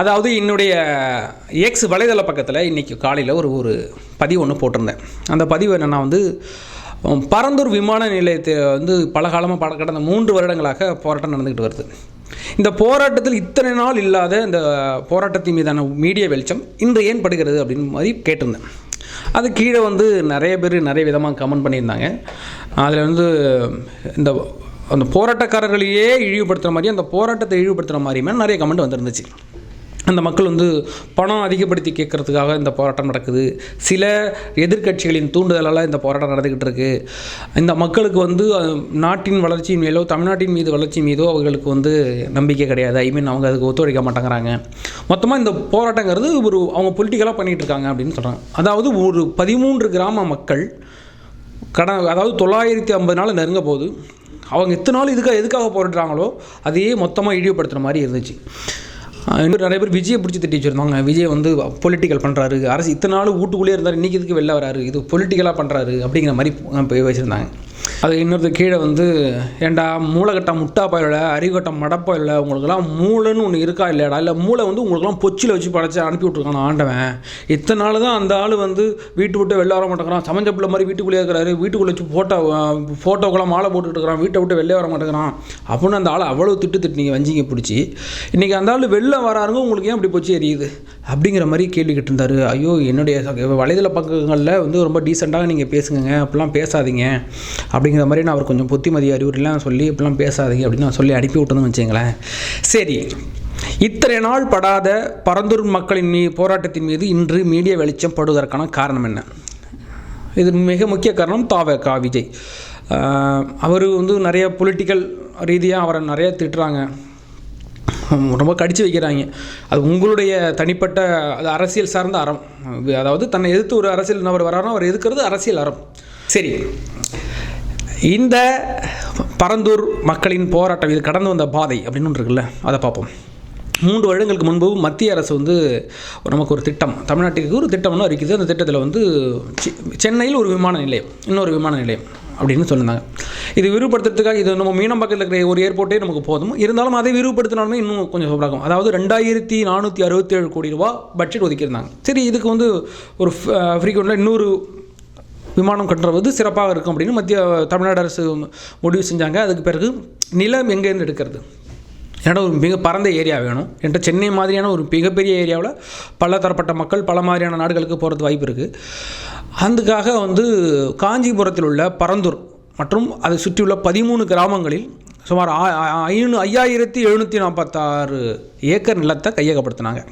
அதாவது என்னுடைய எக்ஸ் வலைதள பக்கத்தில் இன்றைக்கி காலையில் ஒரு ஒரு பதிவு ஒன்று போட்டிருந்தேன். அந்த பதிவு என்னென்னா வந்து பரந்தூர் விமான நிலையத்தை வந்து பல காலமாக பல கடந்த மூன்று வருடங்களாக போராட்டம் நடந்துக்கிட்டு வருது. இந்த போராட்டத்தில் இத்தனை நாள் இல்லாத இந்த போராட்டத்தின் மீதான மீடியா வெளிச்சம் இன்று ஏன் படுகிறது அப்படின்னு மாதிரி கேட்டிருந்தேன். அது கீழே வந்து நிறைய பேர் நிறைய விதமாக கமெண்ட் பண்ணியிருந்தாங்க. அதில் வந்து இந்த அந்த போராட்டக்காரர்களையே இழிவுபடுத்துகிற மாதிரி அந்த போராட்டத்தை இழிவுபடுத்துகிற மாதிரியுமே நிறைய கமெண்ட் வந்துருந்துச்சு. அந்த மக்கள் வந்து பணம் அதிகப்படுத்தி கேட்கறதுக்காக இந்த போராட்டம் நடக்குது. சில எதிர்க்கட்சிகளின் தூண்டுதலால் இந்த போராட்டம் நடந்துக்கிட்டு இருக்குது இந்த மக்களுக்கு வந்து நாட்டின் வளர்ச்சியின் மேலோ தமிழ்நாட்டின் மீது வளர்ச்சி மீதோ அவர்களுக்கு வந்து நம்பிக்கை கிடையாது. ஐ மீன் அவங்க அதுக்கு ஒத்துழைக்க மாட்டேங்கிறாங்க. மொத்தமாக இந்த போராட்டங்கிறது ஒரு அவங்க பொலிட்டிக்கலாக பண்ணிகிட்டு இருக்காங்க அப்படின்னு சொல்கிறாங்க அதாவது ஒரு பதிமூன்று கிராம மக்கள் கடன் அதாவது தொள்ளாயிரத்தி ஐம்பது நாள் நெருங்க போது அவங்க இத்தனை நாள் இதுக்காக எதுக்காக போராடுறாங்களோ அதையே மொத்தமாக இழிவுபடுத்துகிற மாதிரி இருந்துச்சு. இன்னும் நிறைய பேர் விஜயை பிடிச்சி திட்டி வச்சுருந்தாங்க. விஜய் வந்து பொலிட்டிக்கல் பண்ணுறாரு அரசு இத்தனை நாள் வீட்டுக்குள்ளேயே இருந்தார். இன்றைக்கி இதுக்கு வெளில வராரு? இது பொலிட்டிக்கலாக பண்ணுறாரு அப்படிங்கிற மாதிரி போய் வச்சுருந்தாங்க. அது இன்னொரு கீழே வந்து ஏன்டா மூளைகட்டம் முட்டாப்பாயில் பாயில அறிவுகட்டம் மடப்பா இல்லை உங்களுக்கெல்லாம் மூளைன்னு ஒன்று இருக்கா இல்லையாடா? இல்லை மூளை வந்து உங்களுக்கெல்லாம் பொச்சில் வச்சு படைச்சு அனுப்பி விட்ருக்கான் ஆண்டவன். இத்தனை நாள் தான் அந்த ஆள் வந்து வீட்டு விட்டு வெளில வர மாட்டேங்கிறான். சமஞ்ச பிள்ளை மாதிரி வீட்டுக்குள்ளேயே இருக்கிறாரு. வீட்டுக்குள்ளே வச்சு ஃபோட்டோ ஃபோட்டோக்கெல்லாம் மாலை போட்டுட்டு இருக்கிறான். வீட்டை விட்டு வெளில வர மாட்டேங்கிறான். அப்படின்னு அந்த ஆள் அவ்வளோ திட்டு திட்டுனீங்க வஞ்சிங்க பிடிச்சி. இன்றைக்கி அந்த ஆள் வெளில வராருங்க உங்களுக்கு ஏன் அப்படி போச்சு எரியுது? அப்படிங்கிற மாதிரி கேள்வி கேட்டிருந்தாரு. ஐயோ என்னுடைய வலைதள பக்கங்களில் வந்து ரொம்ப டீசெண்டாக நீங்கள் பேசுங்க அப்படிலாம் பேசாதீங்க. அப்படிங்கிற மாதிரி நான் அவர் கொஞ்சம் புத்திமதி அறிவுரைலாம் சொல்லி இப்படிலாம் பேசாதீங்க அப்படின்னு நான் சொல்லி அனுப்பி விட்டதுன்னு வச்சுங்களேன். சரி. இத்தனை நாள் படாத பரந்தூர் மக்களின் மீ போராட்டத்தின் மீது இன்று மீடியா வெளிச்சம் படுவதற்கான காரணம் என்ன? இது மிக முக்கிய காரணம் தாவகா விஜய். அவர் வந்து நிறைய பொலிட்டிக்கல் ரீதியாக அவரை நிறைய திட்டுறாங்க. ரொம்ப கடித்து வைக்கிறாங்க. அது உங்களுடைய தனிப்பட்ட அது அரசியல் சார்ந்த அறம். அதாவது தன்னை எதிர்த்து ஒரு அரசியல் நபர் வராரோ அவர் எதிர்க்கிறது அரசியல் அறம். சரி. இந்த பரந்தூர் மக்களின் போராட்டம் இது கடந்து வந்த பாதை அப்படின்னு ஒன்று இருக்குல்ல அதை பார்ப்போம். மூன்று வருடங்களுக்கு முன்பு மத்திய அரசு வந்து நமக்கு ஒரு திட்டம் தமிழ்நாட்டுக்கு ஒரு திட்டம்னு அறிக்குது அந்த திட்டத்தில் வந்து சென்னையில் ஒரு விமான நிலையம் இன்னொரு விமான நிலையம் அப்படின்னு சொல்லியிருந்தாங்க. இது விரிவுபடுத்துறதுக்காக இது நம்ம மீனம்பாக்கத்தில் இருக்கிற ஒரு ஏர்போர்ட்டே நமக்கு போதும். இருந்தாலும் அதை விரிவுபடுத்தினாலுமே இன்னும் கொஞ்சம் சூப்பராகும் அதாவது ரெண்டாயிரத்தி நானூற்றி அறுபத்தேழு கோடி ரூபா பட்ஜெட் ஒதுக்கியிருந்தாங்க. சரி இதுக்கு வந்து ஒரு ஃப்ரீக்வெண்ட்டில் இன்னொரு விமானம் கட்டுறது சிறப்பாக இருக்கும் அப்படின்னு மத்திய தமிழ்நாடு அரசு முடிவு செஞ்சாங்க. அதுக்கு பிறகு நிலம் எங்கேருந்து எடுக்கிறது? ஏன்னா ஒரு மிக பரந்த ஏரியா வேணும். என்கிட்ட சென்னை மாதிரியான ஒரு மிகப்பெரிய ஏரியாவில் பல தரப்பட்ட மக்கள் பல மாதிரியான நாடுகளுக்கு போகிறது வாய்ப்பு இருக்குது அதுக்காக வந்து காஞ்சிபுரத்தில் உள்ள பரந்தூர் மற்றும் அதை சுற்றியுள்ள பதிமூணு கிராமங்களில் சுமார் ஆ- ஐநூ ஐயாயிரத்தி எழுநூற்றி நாற்பத்தாறு ஏக்கர் நிலத்தை கையகப்படுத்தினாங்க.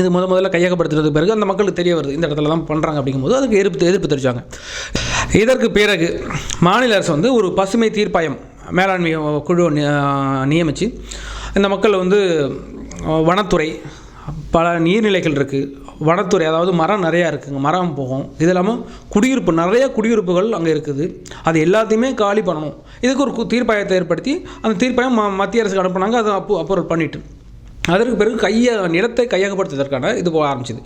இது முத முதல்ல கையகப்படுத்துறதுக்கு பிறகு அந்த மக்களுக்கு தெரிய வருது இந்த இடத்துல தான் பண்ணுறாங்க அப்படிங்கும்போது அதுக்கு எதிர்ப்பு எதிர்ப்பு தெரிவித்தாங்க இதற்கு பிறகு மாநில அரசு வந்து ஒரு பசுமை தீர்ப்பாயம் மேலாண்மை குழு நியமித்து இந்த மக்கள் வந்து வனத்துறை பல நீர்நிலைகள் இருக்குது வனத்துறை அதாவது மரம் நிறையா இருக்குங்க மரம் போகும் இது இல்லாமல் குடியிருப்பு நிறைய குடியிருப்புகள் அங்கே இருக்குது அது எல்லாத்தையுமே காலி பண்ணணும். இதுக்கு ஒரு கு- தீர்ப்பாயத்தை ஏற்படுத்தி அந்த தீர்ப்பாயம் ம- மத்திய அரசுக்கு அனுப்புனாங்க அதை அப்போ அப்ரூவல் பண்ணிவிட்டு அதற்கு பிறகு கையை நிலத்தை கையகப்படுத்துவதற்கான இது போக ஆரம்பிச்சது.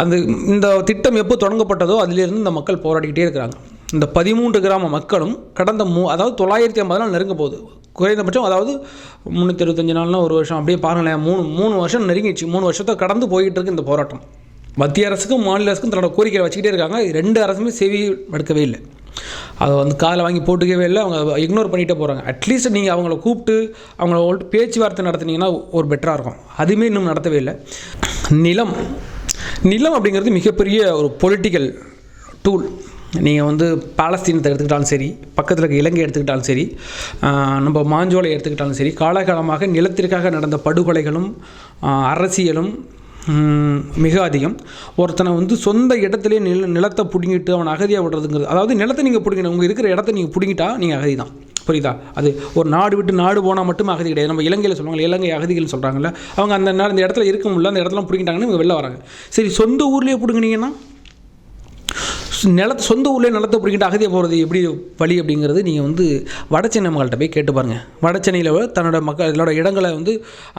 அந்த இந்த திட்டம் எப்போ தொடங்கப்பட்டதோ அதிலிருந்து இந்த மக்கள் போராடிக்கிட்டே இருக்கிறாங்க. இந்த பதிமூன்று கிராம மக்களும் கடந்த மூ அதாவது தொள்ளாயிரத்தி ஐம்பது நாள் நெருங்க போகுது. குறைந்தபட்சம் அதாவது முந்நூற்றி இருபத்தஞ்சு நாள்னா ஒரு வருஷம் அப்படியே பாருங்களேன் மூணு மூணு வருஷம் நெருங்கிடுச்சு. மூணு வருஷத்தை கடந்து போய்கிட்டு இருக்கு இந்த போராட்டம். மத்திய அரசுக்கும் மாநில அரசுக்கும் தன்னோட கோரிக்கையை வச்சுக்கிட்டே இருக்காங்க. ரெண்டு அரசுமே செவி எடுக்கவே இல்லை. அதை வந்து காதில் வாங்கி போட்டுக்கவே இல்லை. அவங்க இக்னோர் பண்ணிகிட்டே போகிறாங்க அட்லீஸ்ட் நீங்கள் அவங்கள கூப்பிட்டு அவங்கள ஒரு பேச்சுவார்த்தை நடத்துனீங்கன்னா ஒரு பெட்டராக இருக்கும். அதுவுமே இன்னும் நடத்தவே இல்லை. நிலம். நிலம் அப்படிங்கிறது மிகப்பெரிய ஒரு பொலிட்டிக்கல் டூல் நீங்கள் வந்து பாலஸ்தீனத்தை எடுத்துக்கிட்டாலும் சரி பக்கத்தில் இருக்க இலங்கை எடுத்துக்கிட்டாலும் சரி நம்ம மாஞ்சோலை எடுத்துக்கிட்டாலும் சரி காலகாலமாக நிலத்திற்காக நடந்த படுகொலைகளும் அரசியலும் மிக அதிகம். ஒருத்தனை வந்து சொந்த இடத்துலேயே நில நிலத்தை பிடுங்கிட்டு அவனை அகதியாக விடுறதுங்கிறது அதாவது நிலத்தை நீங்கள் பிடிக்கணும் உங்கள் இருக்கிற இடத்த நீங்கள் பிடுங்கிட்டா நீங்கள் அகதி தான் புரியுதா? அது ஒரு நாடு விட்டு நாடு போனால் மட்டும் அகதி கிடையாது. நம்ம இலங்கையில் சொல்லுவாங்க இலங்கை அகதிகள் சொல்கிறாங்கல்ல அவங்க அந்த இந்த இடத்துல இருக்க முடியல அந்த இடத்துல பிடிக்கிட்டாங்கன்னு இவங்க வெளில வராங்க. சரி சொந்த ஊர்லேயே பிடுங்கினீங்கன்னா நிலத்து சொந்த ஊர்லேயே நிலத்தை பிடிக்கிட்டு அகதியாக போகிறது எப்படி வழி அப்படிங்கிறது நீங்கள் வந்து வடச்சென்னை மக்கள்கிட்ட போய் கேட்டு பாருங்கள் வடச்சென்னையில் தன்னோட மக்கள் இதோட இடங்களை வந்து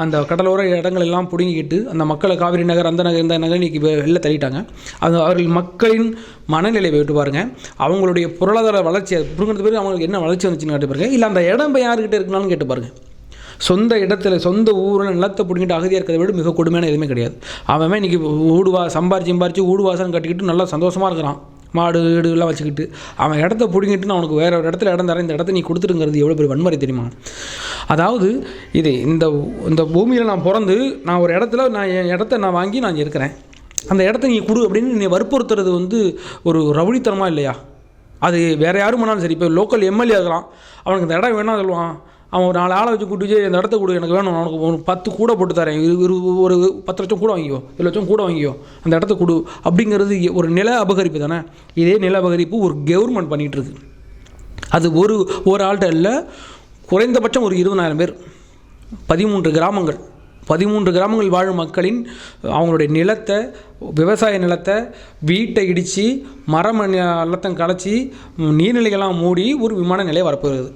அந்த கடலோர இடங்கள் எல்லாம் பிடுங்கிக்கிட்டு அந்த மக்களை காவிரி நகர் அந்த நகர் இந்த நகர் இன்றைக்கி வெளில தள்ளிட்டாங்க. அது அவர்கள் மக்களின் மனநிலையை விட்டு பாருங்கள் அவங்களுடைய பொருளாதார வளர்ச்சியை பிடுங்கிறது பிறகு அவங்களுக்கு என்ன வளர்ச்சி வந்துச்சுன்னு கேட்டு பாருங்கள் இல்லை அந்த இடம் இப்போ யாருக்கிட்ட இருக்குனாலும் கேட்டு பாருங்கள் சொந்த இடத்துல சொந்த ஊரில் நிலத்தை பிடிக்கிட்டு அகதியாக இருக்கிறத விட மிக கொடுமையான எதுவுமே கிடையாது. அவன் இன்றைக்கி ஊடுவா சம்பாரிச்சு சம்பாரிச்சு ஊடுவாசம் கட்டிக்கிட்டு நல்லா சந்தோஷமாக இருக்கிறான். மாடு வீடுலாம் வச்சுக்கிட்டு அவன் இடத்த பிடிங்கிட்டு நான் உனக்கு ஒரு இடத்துல இடம் தரேன் இந்த இடத்த நீ கொடுத்துருங்கிறது எவ்வளோ பெரிய வன்முறை தெரியுமா? அதாவது இது இந்த இந்த பூமியில் நான் பிறந்து நான் ஒரு இடத்துல நான் என் இடத்த நான் வாங்கி நான் இருக்கிறேன். அந்த இடத்த நீ கொடு அப்படின்னு நீ வற்புறுத்துறது வந்து ஒரு ரவுடித்தனமாக இல்லையா? அது வேறு யாரும் பண்ணாலும் சரி இப்போ லோக்கல் எம்எல்ஏ இருக்கலாம் அவனுக்கு இந்த இடம் வேணாம் சொல்லுவான். அவன் ஒரு நாலு ஆளை வச்சு கூட்டிச்சு இந்த இடத்த கொடு எனக்கு வேணும் உனக்கு ஒரு பத்து கூட போட்டு தரேன். இரு இரு ஒரு பத்து லட்சம் கூட வாங்கிக்கோ இரு லட்சம் கூட வாங்கிக்கோ அந்த இடத்த கொடு அப்படிங்கிறது ஒரு நில அபகரிப்பு தானே? இதே நில அபகரிப்பு ஒரு கவர்மெண்ட் பண்ணிகிட்ருக்கு அது ஒரு ஒரு ஆள்கிட்ட இல்லை குறைந்தபட்சம் ஒரு இருபதாயிரம் பேர். பதிமூன்று கிராமங்கள். பதிமூன்று கிராமங்கள் வாழும் மக்களின் அவங்களுடைய நிலத்தை விவசாய நிலத்தை வீட்டை இடித்து மரம் நிலத்தம் களைச்சி நீர்நிலைகள்லாம் மூடி ஒரு விமான நிலையை வரப்போகிறது.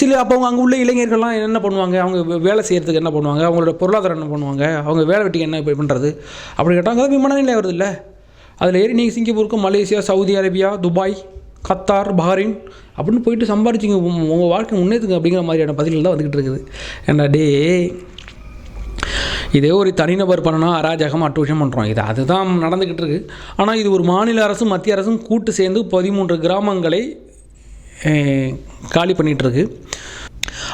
சில அப்போ அவங்க அங்கே உள்ள இளைஞர்கள்லாம் என்ன பண்ணுவாங்க? அவங்க வேலை செய்கிறதுக்கு என்ன பண்ணுவாங்க? அவங்களோட பொருளாதாரம் என்ன பண்ணுவாங்க? அவங்க வேலை வெட்டிக்கு என்ன பண்ணுறது அப்படி கேட்டாங்க. அது விமான நிலையம் வருது இல்லை அதில் ஏறி நீங்கள் சிங்கப்பூருக்கு Malaysia Saudi Arabia Dubai Qatar Bahrain அப்படின்னு போயிட்டு சம்பாரிச்சிங்க. உங்கள் வாழ்க்கை முன்னேற்றுங்க அப்படிங்கிற மாதிரியான பதில்கள் தான் வந்துக்கிட்டு இருக்குது. ஏன்னா டே இதே ஒரு தனிநபர் பண்ணனா அராஜகம் அட்டூழியம் பண்ணுறோம் இது அதுதான் நடந்துக்கிட்டு இருக்குது ஆனால் இது ஒரு மாநில அரசும் மத்திய அரசும் கூட்டு சேர்ந்து பதிமூன்று கிராமங்களை காலி பண்ணிகிட்ருக்கு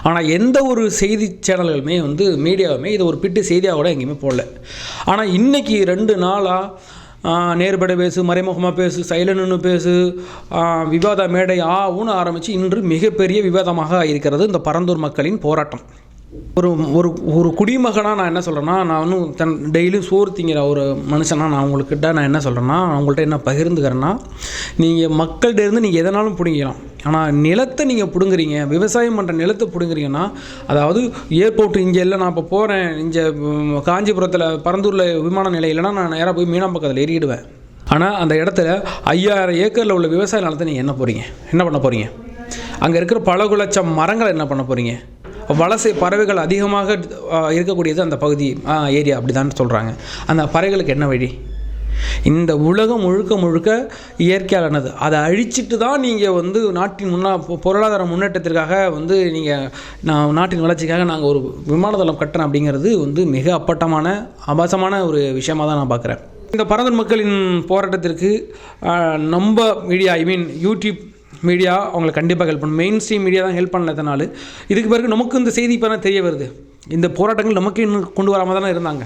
ஆனால் எந்த ஒரு செய்தி சேனல்களுமே வந்து மீடியாவுமே இதை ஒரு பிட்டு செய்தியாக கூட எங்கேயுமே போடல. ஆனால் இன்னைக்கு ரெண்டு நாளாக நேர்பட பேசு மறைமுகமாக பேசு சைலன்னு பேசு விவாத மேடை ஆவுன்னு ஆரம்பித்து இன்று மிகப்பெரிய விவாதமாக இருக்கிறது இந்த பரந்தூர் மக்களின் போராட்டம். ஒரு ஒரு ஒரு குடிமகனாக நான் என்ன சொல்கிறேன்னா நான் இன்னும் தன் டெய்லியும் சோறு திங்கிற ஒரு மனுஷனாக நான் உங்கள்கிட்ட நான் என்ன சொல்கிறேன்னா அவங்கள்ட்ட என்ன பகிர்ந்துக்கிறேன்னா நீங்கள் மக்கள்கிட்ட இருந்து நீங்கள் எதனாலும் பிடுங்கிக்கலாம். ஆனால் நிலத்தை நீங்கள் பிடுங்குறீங்க விவசாயம் பண்ணுற நிலத்தை பிடுங்குறீங்கன்னா அதாவது ஏர்போர்ட் இங்கே இல்லை நான் இப்போ போகிறேன் இங்கே காஞ்சிபுரத்தில் பரந்தூரில் விமான நிலையம் இல்லைன்னா நான் நேராக போய் மீனாம்பக்கத்தில் ஏறிடுவேன். ஆனால் அந்த இடத்துல ஐயாயிரம் ஏக்கரில் உள்ள விவசாய நிலத்தை நீங்கள் என்ன போகிறீங்க என்ன பண்ண போகிறீங்க அங்கே இருக்கிற பல குலச்சம் மரங்களை என்ன பண்ண போகிறீங்க வலசை பறவைகள் அதிகமாக இருக்கக்கூடியது அந்த பகுதி ஏரியா அப்படி தான் சொல்கிறாங்க அந்த பறவைகளுக்கு என்ன வழி? இந்த உலகம் முழுக்க முழுக்க இயற்கையாலானது. அதை அழிச்சிட்டு தான் நீங்கள் வந்து நாட்டின் முன்னா பொருளாதார முன்னேற்றத்திற்காக வந்து நீங்கள் நான் நாட்டின் வளர்ச்சிக்காக நாங்கள் ஒரு விமானதளம் கட்டுறேன் அப்படிங்கிறது வந்து மிக அப்பட்டமான அபாசமான ஒரு விஷயமாக தான் நான் பார்க்குறேன் இந்த பரந்தன் மக்களின் போராட்டத்திற்கு நம்ப நம்ம media I mean YouTube media அவங்களை கண்டிப்பாக ஹெல்ப் பண்ணும். மெயின் ஸ்ட்ரீம் மீடியா தான் ஹெல்ப் பண்ணல இதனால் இதுக்கு பிறகு நமக்கு இந்த செய்தி இப்போ தான் தெரிய வருது. இந்த போராட்டங்கள் நமக்கு இன்னும் கொண்டு வராமல் தானே இருந்தாங்க.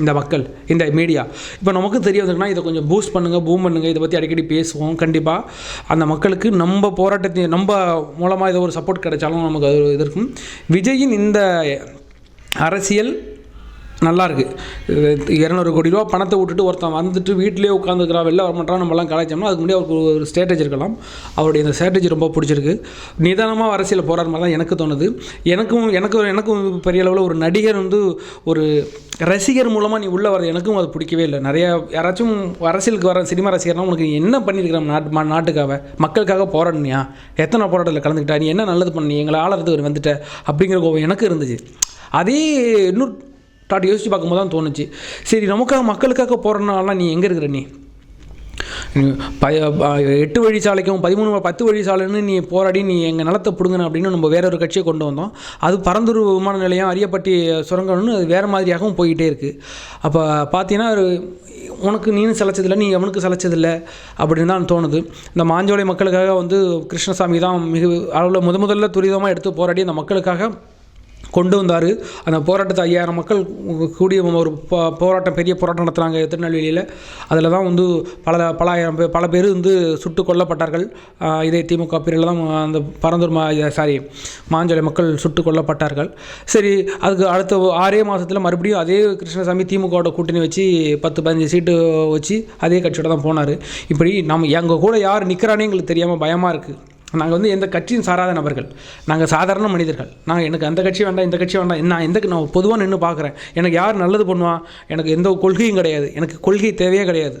இந்த மக்கள் இந்த மீடியா இப்போ நமக்கு தெரிய வந்திருக்குன்னா இதை கொஞ்சம் பூஸ்ட் பண்ணுங்கள் பூம் பண்ணுங்கள் இதை பற்றி அடிக்கடி பேசுவோம் கண்டிப்பாக அந்த மக்களுக்கு நம்ம போராட்டத்தை நம்ம மூலமாக ஏதோ ஒரு சப்போர்ட் கிடைச்சாலும் நமக்கு அது இது இருக்கும். விஜயின் இந்த அரசியல் நல்லாயிருக்கு இரநூறு கோடி ரூபா பணத்தை விட்டுட்டு ஒருத்தன் வந்துட்டு வீட்டிலேயே உட்காந்துக்கிறா வெளில வர மாட்டான் நம்மலாம் கலாய்ச்சோம்னா அதுக்கு முன்னாடி அவருக்கு ஒரு ஸ்ட்ராட்டஜி இருக்கலாம். அவருடைய இந்த ஸ்ட்ராட்டஜி ரொம்ப பிடிச்சிருக்கு. நிதானமாக அரசியல் போராடுற மாதிரி தான் எனக்கு தோணுது. எனக்கும் எனக்கு எனக்கும் பெரிய அளவில் ஒரு நடிகர் வந்து ஒரு ரசிகர் மூலமாக நீ உள்ளே வர எனக்கும் அது பிடிக்கவே இல்லை. நிறையா யாராச்சும் அரசியலுக்கு வர சினிமா ரசிகர்னா உனக்கு நீ என்ன பண்ணியிருக்கிற நாட்டு மா- நாட்டுக்காக? மக்களுக்காக போராடினியா? எத்தனை போராட்டத்தில் கலந்துக்கிட்டா? நீ என்ன நல்லது பண்ணி எங்களை ஆளறதுக்கு வந்துட்ட? அப்படிங்கிற கோபம் எனக்கு இருந்துச்சு. அதே இன்னும் ஸ்டார்ட் யோசிச்சு பார்க்கும்போது தான் தோணுச்சு. சரி நமக்காக மக்களுக்காக போகிறனால நீ எங்கே இருக்கிற நீ? ப ப- எட்டு வழி சாலைக்கும் பதிமூணு பத்து வழி சாலைன்னு நீ போராடி நீ எங்கள் நிலத்தை பிடுங்கணும் அப்படின்னு நம்ம வேற ஒரு கட்சியை கொண்டு வந்தோம். அது பரந்தூர் விமான நிலையம் அரியப்பட்டி சுரங்கம்னு அது வேறு மாதிரியாகவும் போயிட்டே இருக்குது அப்போ பார்த்தீங்கன்னா உனக்கு நீனும் சிலைச்சதில்லை நீ அவனுக்கு சிலைச்சதில்லை அப்படின்னு தான் தோணுது. இந்த மாஞ்சோலை மக்களுக்காக வந்து கிருஷ்ணசாமி தான் மிக அளவில் முத முதல்ல துரிதமாக எடுத்து போராடி அந்த மக்களுக்காக கொண்டு வந்தார். அந்த போராட்டத்தை ஐயாயிரம் மக்கள் கூடிய ஒரு போ- போராட்டம் பெரிய போராட்டம் நடத்துகிறாங்க திருநெல்வேலியில். அதில் தான் வந்து பல பல ஆயிரம் பேர் பல பேர் வந்து சுட்டு கொல்லப்பட்டார்கள். இதே திமுக பிரிவில் தான் அந்த பரந்தூர் மா சாரி மாஞ்சோலை மக்கள் சுட்டு கொல்லப்பட்டார்கள். சரி அதுக்கு அடுத்த ஆறே மாதத்தில் மறுபடியும் அதே கிருஷ்ணசாமி திமுகவோட கூட்டணி வச்சு பத்து பதினஞ்சு சீட்டு வச்சு அதே கட்சியோட தான் போனார். இப்படி நம்ம எங்கள் கூட யார் நிற்கிறானே எங்களுக்கு தெரியாமல் பயமாக இருக்குது நாங்கள் வந்து எந்த கட்சியும் சாராத நபர்கள். நாங்கள் சாதாரண மனிதர்கள். நாங்கள் எனக்கு அந்த கட்சி வேண்டாம் இந்த கட்சி வேண்டாம் நான் எந்த நான் பொதுவாக நின்று பார்க்குறேன் எனக்கு யார் நல்லது பண்ணுவா? எனக்கு எந்த கொள்கையும் கிடையாது. எனக்கு கொள்கை தேவையே கிடையாது.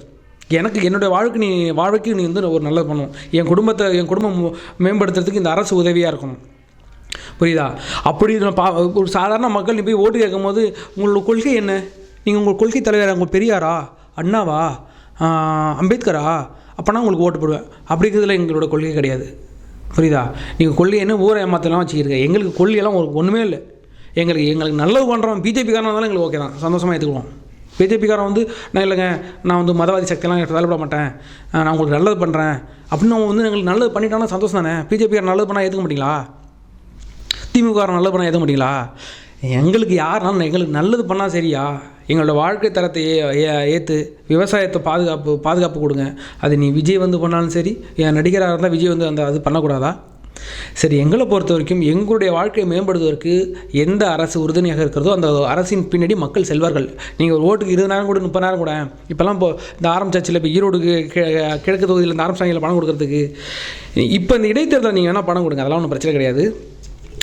எனக்கு என்னுடைய வாழ்க்கை நீ வாழ்க்கைக்கு நீ வந்து ஒரு நல்லது பண்ணணும் என் குடும்பத்தை என் குடும்பம் மேம்படுத்துறதுக்கு இந்த அரசு உதவியாக இருக்கணும் புரியுதா? அப்படி நான் பா ஒரு சாதாரண மக்கள் நீ போய் ஓட்டு கேட்கும்போது உங்களோட கொள்கை என்ன? நீங்கள் உங்கள் கொள்கை தலைவர் உங்கள் பெரியாரா? அண்ணாவா? அம்பேத்கரா? அப்போனா உங்களுக்கு ஓட்டு போடுவேன். அப்படிங்கிறதுல எங்களோட கொள்கை கிடையாது. புரியுதா? நீங்கள் கொள்ளையன்னு என்ன ஊரை ஏமாத்தலாம் வச்சுக்கிறீங்க எங்களுக்கு கொள்கையெல்லாம் ஒரு ஒன்றுமே இல்லை. எங்களுக்கு எங்களுக்கு நல்லது பண்ணுறோம் பிஜேபிக்காரன் இருந்தாலும் எங்களுக்கு ஓகே தான். சந்தோஷமாக ஏற்றுக்குவோம் பிஜேபிக்காரன் வந்து நான் இல்லைங்க நான் வந்து மதவாதி சக்தியெல்லாம் தலைப்பட மாட்டேன். நான் உங்களுக்கு நல்லது பண்ணுறேன் அப்படின்னு அவங்க வந்து எங்களுக்கு நல்லது பண்ணிட்டாங்கன்னா சந்தோஷம் தானே? பிஜேபிக்காரன் நல்லது பண்ணால் ஏற்றுக்க மாட்டீங்களா? திமுக நல்லது பண்ணால் ஏற்க மாட்டீங்களா? எங்களுக்கு யாருனாலும் எங்களுக்கு நல்லது பண்ணால் சரியா? எங்களோட வாழ்க்கை தரத்தை ஏற்று விவசாயத்தை பாதுகாப்பு பாதுகாப்பு கொடுங்க. அது நீ விஜய் வந்து பண்ணாலும் சரி என் நடிகராக இருந்தால் விஜய் வந்து அந்த அது பண்ணக்கூடாதா? சரி எங்களை பொறுத்த வரைக்கும் எங்களுடைய வாழ்க்கையை மேம்படுத்துவதற்கு எந்த அரசு உறுதுணையாக இருக்கிறதோ அந்த அரசின் பின்னாடி மக்கள் செல்வார்கள். நீங்கள் ஒரு ஓட்டுக்கு இருபது நேரம் கூட முப்பது நேரம் கூட இப்போல்லாம் இப்போ இந்த ஆரம்பிச்சாச்சில் இப்போ ஈரோடு கிழக்கு தொகுதியில் இந்த ஆரம்பிச்சாங்க பணம் கொடுக்கறதுக்கு இப்போ இந்த இடைத்தேர்தலில் நீங்கள் வேணால் பணம் கொடுங்க அதெல்லாம் ஒன்றும் பிரச்சனை கிடையாது.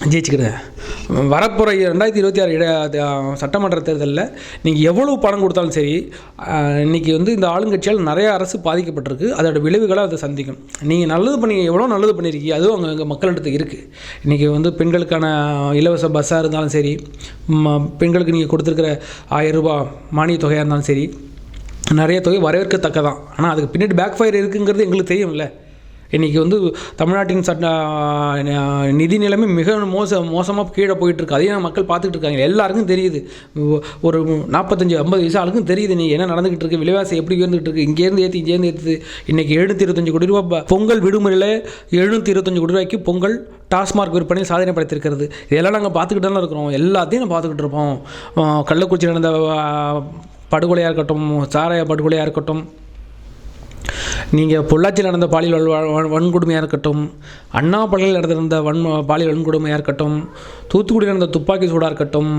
ஜெயிச்சுக்கிறேன் வரப்போகிற ரெண்டாயிரத்தி இருபத்தி ஆறு இட சட்டமன்ற தேர்தலில் நீங்கள் எவ்வளவு பணம் கொடுத்தாலும் சரி இன்றைக்கி வந்து இந்த ஆளுங்கட்சியால் நிறைய அரசு பாதிக்கப்பட்டிருக்கு. அதோட விளைவுகளை அதை சந்திக்கும். நீங்கள் நல்லது பண்ணி எவ்வளோ நல்லது பண்ணியிருக்கீங்க அதுவும் அங்கே எங்கள் மக்களிடத்துக்கு இருக்குது இன்றைக்கி வந்து பெண்களுக்கான இலவச பஸ்ஸாக இருந்தாலும் சரி ம- பெண்களுக்கு நீங்கள் கொடுத்துருக்கிற ஆயிரம் ரூபாய் மானிய தொகையாக இருந்தாலும் சரி நிறைய தொகை வரவேற்கத்தக்கதான். ஆனால் அதுக்கு பின்னாடி பேக் ஃபயர் இருக்குங்கிறது எங்களுக்கு தெரியும்ல. இன்றைக்கி வந்து தமிழ்நாட்டின் சட்ட நிதி நிலைமை மிக மோச மோசமாக கீழே போயிட்டுருக்கு. அதையும் மக்கள் பார்த்துக்கிட்டு இருக்காங்க. எல்லாருக்கும் தெரியுது. ஒரு நாற்பத்தஞ்சு ஐம்பது வயசு ஆளுக்கும் தெரியுது நீ என்ன நடந்துக்கிட்டு இருக்கு விலைவாசி எப்படி உயர்ந்துகிட்டு இருக்கு இங்கேருந்து ஏற்றி இங்கேருந்து ஏற்றுது இன்றைக்கி எழுநூற்றி இருபத்தஞ்சு கோடி ரூபா பொங்கல் விடுமுறையில் எழுநூற்றி இருபத்தஞ்சு கோடி ரூபாய்க்கு பொங்கல் டாஸ்மார்க் விற்பனை சாதனை படைத்திருக்கிறது. இதெல்லாம் நாங்கள் பார்த்துக்கிட்டு தான் இருக்கிறோம். எல்லாத்தையும் நம்ம பார்த்துக்கிட்டு இருப்போம். கள்ளக்குறிச்சி நடந்த படுகொலையாக இருக்கட்டும் சாராய படுகொலையாக இருக்கட்டும் நீங்கள் பொள்ளாச்சியில் நடந்த பாலியல் வ- வன்கொடுமையாக இருக்கட்டும் அண்ணா பள்ளியில் நடந்திருந்த வன் பாலியல் வன்கொடுமையாக இருக்கட்டும் தூத்துக்குடியில் நடந்த துப்பாக்கி சூடாக இருக்கட்டும்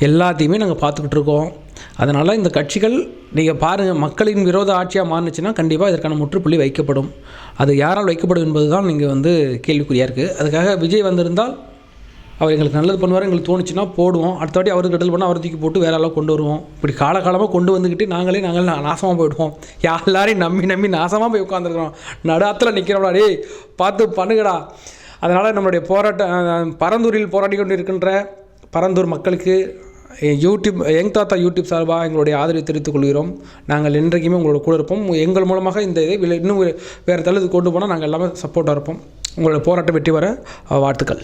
எல்லாத்தையுமே நாங்கள் பார்த்துக்கிட்டு இருக்கோம். அதனால் இந்த கட்சிகள் நீங்கள் பாருங்கள் மக்களின் விரோத ஆட்சியாக மாறுனுச்சுன்னா கண்டிப்பாக இதற்கான முற்றுப்புள்ளி வைக்கப்படும். அது யாரால் வைக்கப்படும் என்பது தான் நீங்கள் வந்து கேள்விக்குறியாக இருக்குது அதுக்காக விஜய் வந்திருந்தால் அவர் எங்களுக்கு நல்லது பண்ணுவார் எங்களுக்கு தோணுச்சுன்னா போடுவோம். அடுத்த வாட்டி அவருக்கு கட்டல் பண்ணால் அவர் தூக்கி போட்டு வேற எல்லாம் கொண்டு வருவோம். இப்படி காலகாலமாக கொண்டு வந்துக்கிட்டு நாங்களே நாங்கள் நாசமாக போயிடுவோம். எல்லாரையும் நம்பி நம்பி நாசமாக போய் உட்காந்துருக்கிறோம் நடாத்தில் நிற்கிறோம்டா டேய் பார்த்து பண்ணுங்கடா. அதனால் நம்மளுடைய போராட்டம் பரந்தூரில் போராடி கொண்டு இருக்கின்ற பரந்தூர் மக்களுக்கு எ- யூடியூப் எங் தாத்தா யூடியூப் சார்பாக எங்களுடைய ஆதரவை தெரிவித்துக் கொள்கிறோம். நாங்கள் என்றைக்குமே உங்களோட கூட இருப்போம். எங்கள் மூலமாக இந்த இதை இன்னும் வேறு தளத்துக்கு கொண்டு போனால் நாங்கள் எல்லாமே சப்போர்ட்டாக இருப்போம். உங்களோட போராட்டம் வெற்றி வர வாழ்த்துக்கள்.